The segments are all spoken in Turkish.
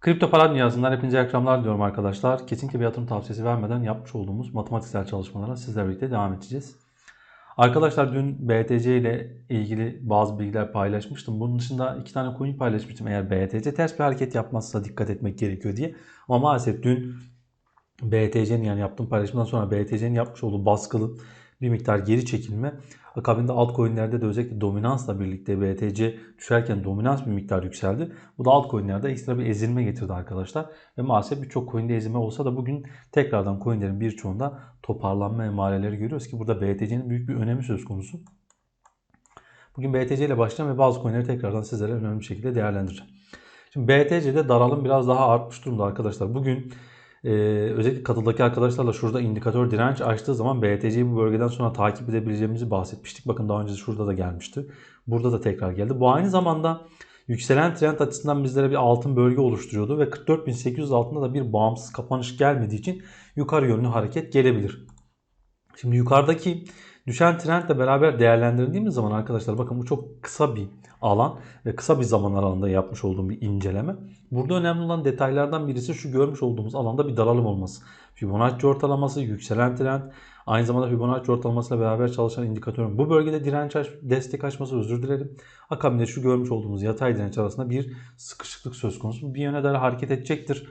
Kripto para dünyasından hepinize akşamlar diyorum arkadaşlar. Kesinlikle bir yatırım tavsiyesi vermeden yapmış olduğumuz matematiksel çalışmalara sizlerle birlikte devam edeceğiz. Arkadaşlar dün BTC ile ilgili bazı bilgiler paylaşmıştım. Bunun dışında iki tane coin paylaşmıştım. Eğer BTC ters bir hareket yapmazsa dikkat etmek gerekiyor diye. Ama maalesef dün BTC'nin yani yaptığım paylaşımdan sonra BTC'nin yapmış olduğu baskılı bir miktar geri çekilme. Akabinde altcoin'lerde de özellikle dominansla birlikte BTC düşerken dominans bir miktar yükseldi. Bu da altcoin'lerde ekstra bir ezilme getirdi arkadaşlar. Ve maalesef birçok coin'de ezilme olsa da bugün tekrardan coin'lerin birçoğunda toparlanma emareleri görüyoruz ki burada BTC'nin büyük bir önemi söz konusu. Bugün BTC ile başlayacağım ve bazı coin'leri tekrardan sizlere önemli bir şekilde değerlendireceğim. Şimdi BTC'de daralım biraz daha artmış durumda arkadaşlar. Bugün ee, özellikle katıldaki arkadaşlarla şurada indikatör direnç açtığı zaman BTC'yi bu bölgeden sonra takip edebileceğimizi bahsetmiştik. Bakın daha önce şurada da gelmişti. Burada da tekrar geldi. Bu aynı zamanda yükselen trend açısından bizlere bir altın bölge oluşturuyordu ve 44.800 altında da bir bağımsız kapanış gelmediği için yukarı yönlü hareket gelebilir. Şimdi yukarıdaki düşen trendle beraber değerlendirdiğimiz zaman arkadaşlar bakın bu çok kısa bir alan ve kısa bir zaman aralığında yapmış olduğum bir inceleme. Burada önemli olan detaylardan birisi şu görmüş olduğumuz alanda bir daralım olması. Fibonacci ortalaması, yükselen trend, aynı zamanda Fibonacci ortalamasıyla beraber çalışan indikatörün bu bölgede direnç aç, destek açması özür dilerim. Akabinde şu görmüş olduğumuz yatay direnç arasında bir sıkışıklık söz konusu. Bir yöne doğru hareket edecektir.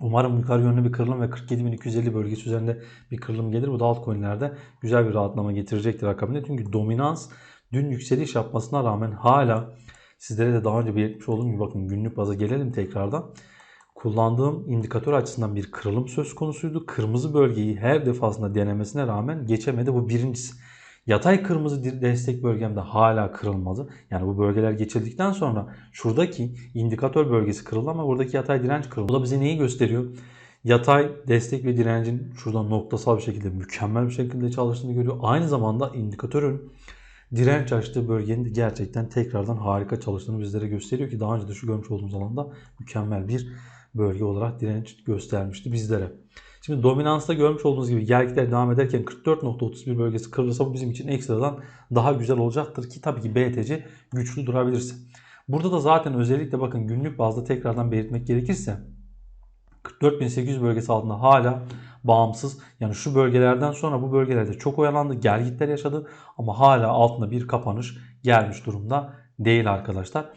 Umarım yukarı yönlü bir kırılım ve 47.250 bölgesi üzerinde bir kırılım gelir. Bu da altcoin'lerde güzel bir rahatlama getirecektir akabinde. Çünkü dominans dün yükseliş yapmasına rağmen hala sizlere de daha önce belirtmiş olduğum gibi bakın günlük baza gelelim tekrardan. Kullandığım indikatör açısından bir kırılım söz konusuydu. Kırmızı bölgeyi her defasında denemesine rağmen geçemedi. Bu birincisi. Yatay kırmızı destek bölgemde hala kırılmadı. Yani bu bölgeler geçildikten sonra şuradaki indikatör bölgesi kırıldı ama buradaki yatay direnç kırıldı. Bu da bize neyi gösteriyor? Yatay destek ve direncin şurada noktasal bir şekilde mükemmel bir şekilde çalıştığını görüyor. Aynı zamanda indikatörün direnç açtığı bölgenin gerçekten tekrardan harika çalıştığını bizlere gösteriyor ki daha önce de şu görmüş olduğumuz alanda mükemmel bir bölge olarak direnç göstermişti bizlere. Şimdi dominansta görmüş olduğunuz gibi gelgiler devam ederken 44.31 bölgesi kırılırsa bu bizim için ekstradan daha güzel olacaktır ki tabii ki BTC güçlü durabilirse. Burada da zaten özellikle bakın günlük bazda tekrardan belirtmek gerekirse 44.800 bölgesi altında hala bağımsız. Yani şu bölgelerden sonra bu bölgelerde çok oyalandı. Gelgitler yaşadı ama hala altında bir kapanış gelmiş durumda değil arkadaşlar.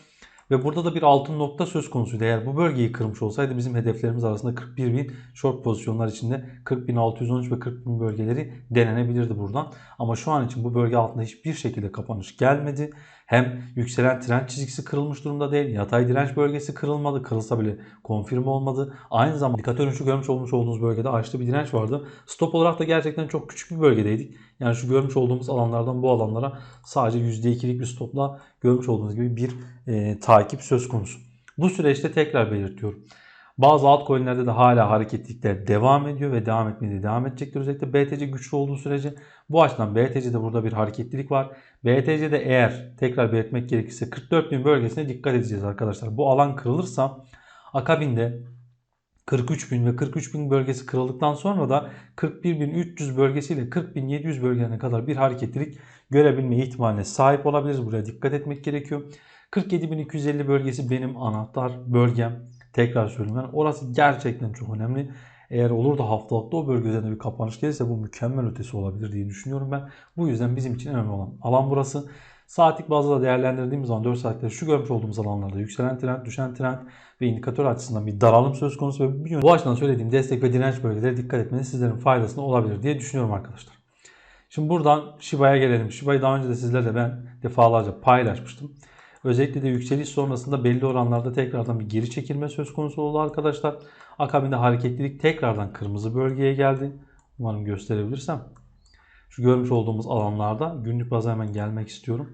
Ve burada da bir altın nokta söz konusuydu. Eğer bu bölgeyi kırmış olsaydı bizim hedeflerimiz arasında 41 bin short pozisyonlar içinde 40.613 ve 40.000 bölgeleri denenebilirdi buradan. Ama şu an için bu bölge altında hiçbir şekilde kapanış gelmedi. Hem yükselen trend çizgisi kırılmış durumda değil. Yatay direnç bölgesi kırılmadı. Kırılsa bile konfirm olmadı. Aynı zamanda indikatörün şu görmüş olmuş olduğunuz bölgede açtığı bir direnç vardı. Stop olarak da gerçekten çok küçük bir bölgedeydik. Yani şu görmüş olduğumuz alanlardan bu alanlara sadece %2'lik bir stopla görmüş olduğunuz gibi bir e, takip söz konusu. Bu süreçte tekrar belirtiyorum. Bazı altcoin'lerde de hala hareketlilikler devam ediyor ve devam etmeye de devam edecektir. Özellikle BTC güçlü olduğu sürece bu açıdan BTC'de burada bir hareketlilik var. BTC'de eğer tekrar belirtmek gerekirse 44 bin bölgesine dikkat edeceğiz arkadaşlar. Bu alan kırılırsa akabinde 43.000 ve 43.000 bölgesi kırıldıktan sonra da 41.300 bölgesiyle 40.700 bölgelerine kadar bir hareketlilik görebilme ihtimaline sahip olabiliriz. Buraya dikkat etmek gerekiyor. 47.250 bölgesi benim anahtar bölgem. Tekrar söylüyorum. orası gerçekten çok önemli. Eğer olur da haftalıkta o bölge üzerinde bir kapanış gelirse bu mükemmel ötesi olabilir diye düşünüyorum ben. Bu yüzden bizim için önemli olan alan burası. Saatlik bazda da değerlendirdiğimiz zaman 4 saatte şu görmüş olduğumuz alanlarda yükselen trend, düşen trend ve indikatör açısından bir daralım söz konusu ve bir bu açıdan söylediğim destek ve direnç bölgeleri dikkat etmeniz sizlerin faydasına olabilir diye düşünüyorum arkadaşlar. Şimdi buradan Shiba'ya gelelim. Shiba'yı daha önce de sizlerle ben defalarca paylaşmıştım. Özellikle de yükseliş sonrasında belli oranlarda tekrardan bir geri çekilme söz konusu oldu arkadaşlar. Akabinde hareketlilik tekrardan kırmızı bölgeye geldi. Umarım gösterebilirsem. Şu görmüş olduğumuz alanlarda günlük baza hemen gelmek istiyorum.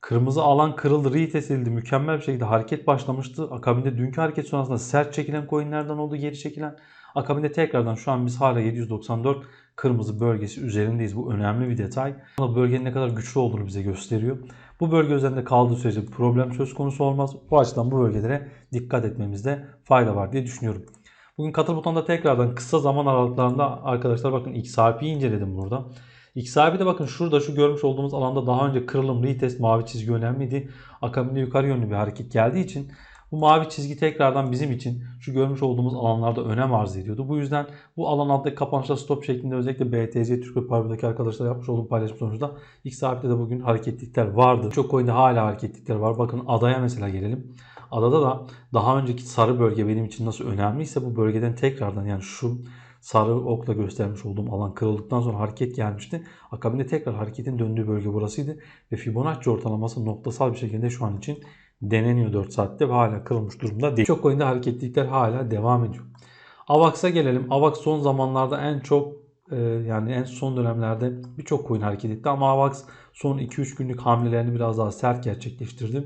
Kırmızı alan kırıldı, retest edildi. Mükemmel bir şekilde hareket başlamıştı. Akabinde dünkü hareket sonrasında sert çekilen coinlerden oldu geri çekilen. Akabinde tekrardan şu an biz hala 794 kırmızı bölgesi üzerindeyiz. Bu önemli bir detay. Ama bölgenin ne kadar güçlü olduğunu bize gösteriyor. Bu bölge üzerinde kaldığı sürece problem söz konusu olmaz. Bu açıdan bu bölgelere dikkat etmemizde fayda var diye düşünüyorum. Bugün katıl butonunda tekrardan kısa zaman aralıklarında arkadaşlar bakın XRP'yi inceledim burada. XRP'de bakın şurada şu görmüş olduğumuz alanda daha önce kırılım, retest, mavi çizgi önemliydi. Akabinde yukarı yönlü bir hareket geldiği için Bu mavi çizgi tekrardan bizim için şu görmüş olduğumuz alanlarda önem arz ediyordu. Bu yüzden bu alan alttaki kapanışlar stop şeklinde özellikle BTC Türk ve Pariba'daki arkadaşlar yapmış olduğum paylaşım sonucunda ilk saatte de bugün hareketlikler vardı. Çok coin'de hala hareketlikler var. Bakın adaya mesela gelelim. Adada da daha önceki sarı bölge benim için nasıl önemliyse bu bölgeden tekrardan yani şu sarı okla göstermiş olduğum alan kırıldıktan sonra hareket gelmişti. Akabinde tekrar hareketin döndüğü bölge burasıydı. Ve Fibonacci ortalaması noktasal bir şekilde şu an için deneniyor 4 saatte ve hala kırılmış durumda değil. Çok coin'de hareketlilikler hala devam ediyor. AVAX'a gelelim. AVAX son zamanlarda en çok e, yani en son dönemlerde birçok coin hareket etti ama AVAX son 2-3 günlük hamlelerini biraz daha sert gerçekleştirdi.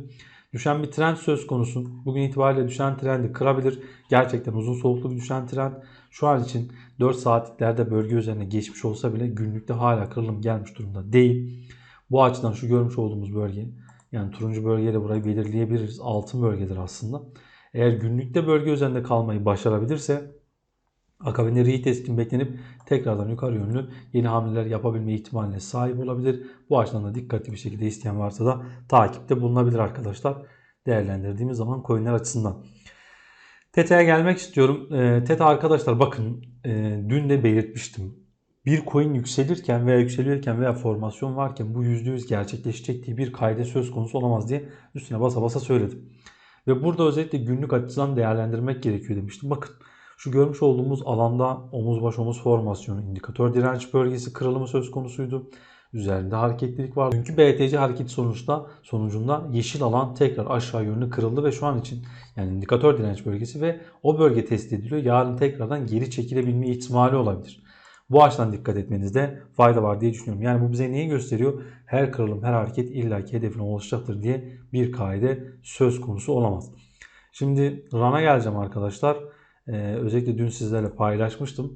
Düşen bir trend söz konusu. Bugün itibariyle düşen trendi kırabilir. Gerçekten uzun soluklu bir düşen trend. Şu an için 4 saatliklerde bölge üzerine geçmiş olsa bile günlükte hala kırılım gelmiş durumda değil. Bu açıdan şu görmüş olduğumuz bölge yani turuncu bölgeyle burayı belirleyebiliriz. Altın bölgedir aslında. Eğer günlükte bölge üzerinde kalmayı başarabilirse akabinde retestin beklenip tekrardan yukarı yönlü yeni hamleler yapabilme ihtimaline sahip olabilir. Bu açıdan da dikkatli bir şekilde isteyen varsa da takipte bulunabilir arkadaşlar. Değerlendirdiğimiz zaman coinler açısından. TETA'ya gelmek istiyorum. E, TETA arkadaşlar bakın e, dün de belirtmiştim. Bir coin yükselirken veya yükselirken veya formasyon varken bu %100 gerçekleşecek diye bir kayda söz konusu olamaz diye üstüne basa basa söyledim. Ve burada özellikle günlük açıdan değerlendirmek gerekiyor demiştim. Bakın şu görmüş olduğumuz alanda omuz baş omuz formasyonu, indikatör direnç bölgesi kırılımı söz konusuydu. Üzerinde hareketlilik var. Çünkü BTC hareketi sonuçta sonucunda yeşil alan tekrar aşağı yönlü kırıldı ve şu an için yani indikatör direnç bölgesi ve o bölge test ediliyor. Yarın tekrardan geri çekilebilme ihtimali olabilir. Bu açıdan dikkat etmenizde fayda var diye düşünüyorum. Yani bu bize neyi gösteriyor? Her kırılım, her hareket illaki hedefine ulaşacaktır diye bir kaide söz konusu olamaz. Şimdi RAN'a geleceğim arkadaşlar. Ee, özellikle dün sizlerle paylaşmıştım.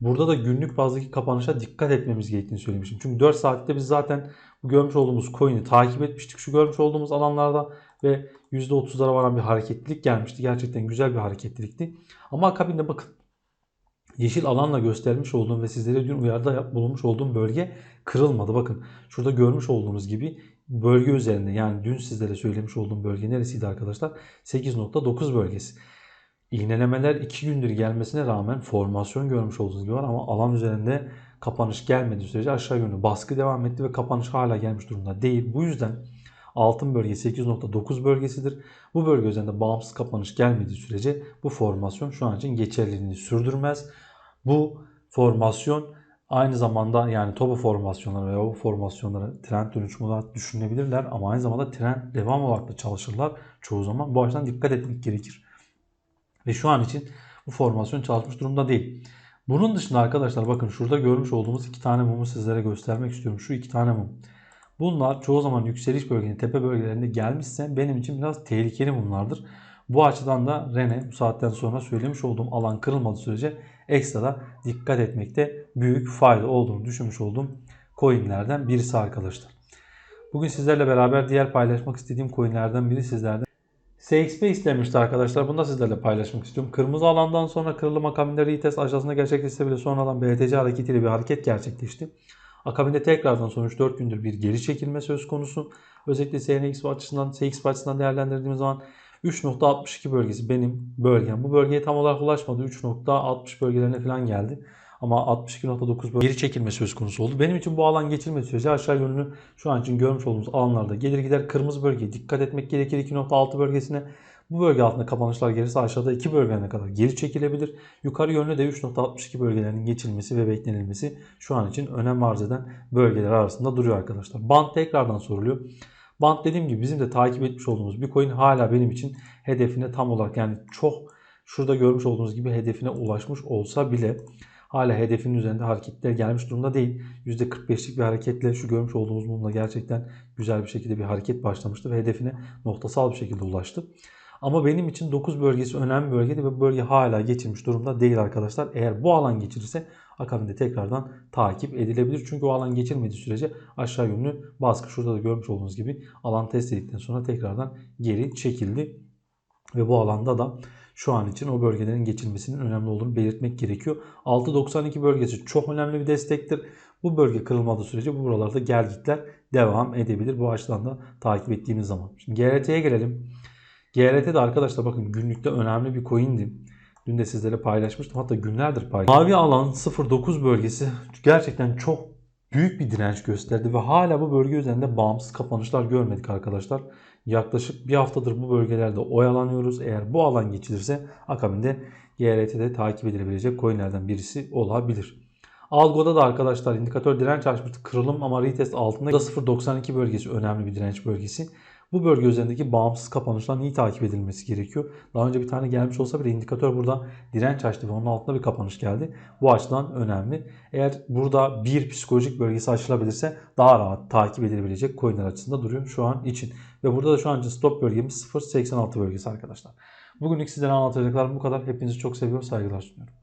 Burada da günlük bazdaki kapanışa dikkat etmemiz gerektiğini söylemiştim. Çünkü 4 saatte biz zaten bu görmüş olduğumuz coin'i takip etmiştik. Şu görmüş olduğumuz alanlarda ve %30'lara varan bir hareketlilik gelmişti. Gerçekten güzel bir hareketlilikti. Ama akabinde bakın yeşil alanla göstermiş olduğum ve sizlere dün uyarıda bulunmuş olduğum bölge kırılmadı. Bakın şurada görmüş olduğunuz gibi bölge üzerinde yani dün sizlere söylemiş olduğum bölge neresiydi arkadaşlar? 8.9 bölgesi. İğnelemeler 2 gündür gelmesine rağmen formasyon görmüş olduğunuz gibi var ama alan üzerinde kapanış gelmediği sürece aşağı yönlü baskı devam etti ve kapanış hala gelmiş durumda değil. Bu yüzden altın bölge 8.9 bölgesidir. Bu bölge üzerinde bağımsız kapanış gelmediği sürece bu formasyon şu an için geçerliliğini sürdürmez. Bu formasyon aynı zamanda yani topu formasyonları veya bu formasyonları trend dönüşümü olarak düşünebilirler ama aynı zamanda trend devam olarak da çalışırlar çoğu zaman. Bu açıdan dikkat etmek gerekir. Ve şu an için bu formasyon çalışmış durumda değil. Bunun dışında arkadaşlar bakın şurada görmüş olduğumuz iki tane mumu sizlere göstermek istiyorum. Şu iki tane mum. Bunlar çoğu zaman yükseliş bölgenin tepe bölgelerinde gelmişse benim için biraz tehlikeli mumlardır. Bu açıdan da Rene bu saatten sonra söylemiş olduğum alan kırılmadığı sürece ekstra dikkat etmekte büyük fayda olduğunu düşünmüş olduğum coinlerden birisi arkadaşlar. Bugün sizlerle beraber diğer paylaşmak istediğim coinlerden biri sizlerden CXP istemişti arkadaşlar. Bunu da sizlerle paylaşmak istiyorum. Kırmızı alandan sonra kırılım akabinde retest aşağısında gerçekleşse bile sonradan BTC hareketiyle bir hareket gerçekleşti. Akabinde tekrardan sonuç 4 gündür bir geri çekilme söz konusu. Özellikle SNX açısından, CX açısından değerlendirdiğimiz zaman 3.62 bölgesi benim bölgem. Bu bölgeye tam olarak ulaşmadı. 3.60 bölgelerine falan geldi. Ama 62.9 bölge geri çekilme söz konusu oldu. Benim için bu alan geçilmedi sürece aşağı yönlü şu an için görmüş olduğumuz alanlarda gelir gider kırmızı bölgeye dikkat etmek gerekir. 2.6 bölgesine bu bölge altında kapanışlar gelirse aşağıda 2 bölgelerine kadar geri çekilebilir. Yukarı yönlü de 3.62 bölgelerinin geçilmesi ve beklenilmesi şu an için önem arz eden bölgeler arasında duruyor arkadaşlar. Band tekrardan soruluyor. Band dediğim gibi bizim de takip etmiş olduğumuz bir coin hala benim için hedefine tam olarak yani çok şurada görmüş olduğunuz gibi hedefine ulaşmış olsa bile hala hedefin üzerinde hareketler gelmiş durumda değil. %45'lik bir hareketle şu görmüş olduğumuz mumla gerçekten güzel bir şekilde bir hareket başlamıştı ve hedefine noktasal bir şekilde ulaştı. Ama benim için 9 bölgesi önemli bir bölgedi ve bölge hala geçirmiş durumda değil arkadaşlar. Eğer bu alan geçirirse akabinde tekrardan takip edilebilir. Çünkü o alan geçirmediği sürece aşağı yönlü baskı şurada da görmüş olduğunuz gibi alan test edildikten sonra tekrardan geri çekildi. Ve bu alanda da şu an için o bölgelerin geçilmesinin önemli olduğunu belirtmek gerekiyor. 6.92 bölgesi çok önemli bir destektir. Bu bölge kırılmadığı sürece bu buralarda gelgitler devam edebilir. Bu açıdan da takip ettiğimiz zaman. Şimdi GRT'ye gelelim. GRT de arkadaşlar bakın günlükte önemli bir coin'di. Dün de sizlere paylaşmıştım. Hatta günlerdir paylaştım. Mavi alan 0.9 bölgesi gerçekten çok büyük bir direnç gösterdi ve hala bu bölge üzerinde bağımsız kapanışlar görmedik arkadaşlar. Yaklaşık bir haftadır bu bölgelerde oyalanıyoruz. Eğer bu alan geçilirse akabinde GRT'de takip edilebilecek coinlerden birisi olabilir. Algo'da da arkadaşlar indikatör direnç açmıştı. Kırılım ama retest altında 0.92 bölgesi önemli bir direnç bölgesi. Bu bölge üzerindeki bağımsız kapanışların iyi takip edilmesi gerekiyor. Daha önce bir tane gelmiş olsa bile indikatör burada direnç açtı ve onun altında bir kapanış geldi. Bu açıdan önemli. Eğer burada bir psikolojik bölgesi açılabilirse daha rahat takip edilebilecek coinler açısında duruyor şu an için. Ve burada da şu an stop bölgemiz 0.86 bölgesi arkadaşlar. Bugünlük sizlere anlatacaklarım bu kadar. Hepinizi çok seviyorum. Saygılar sunuyorum.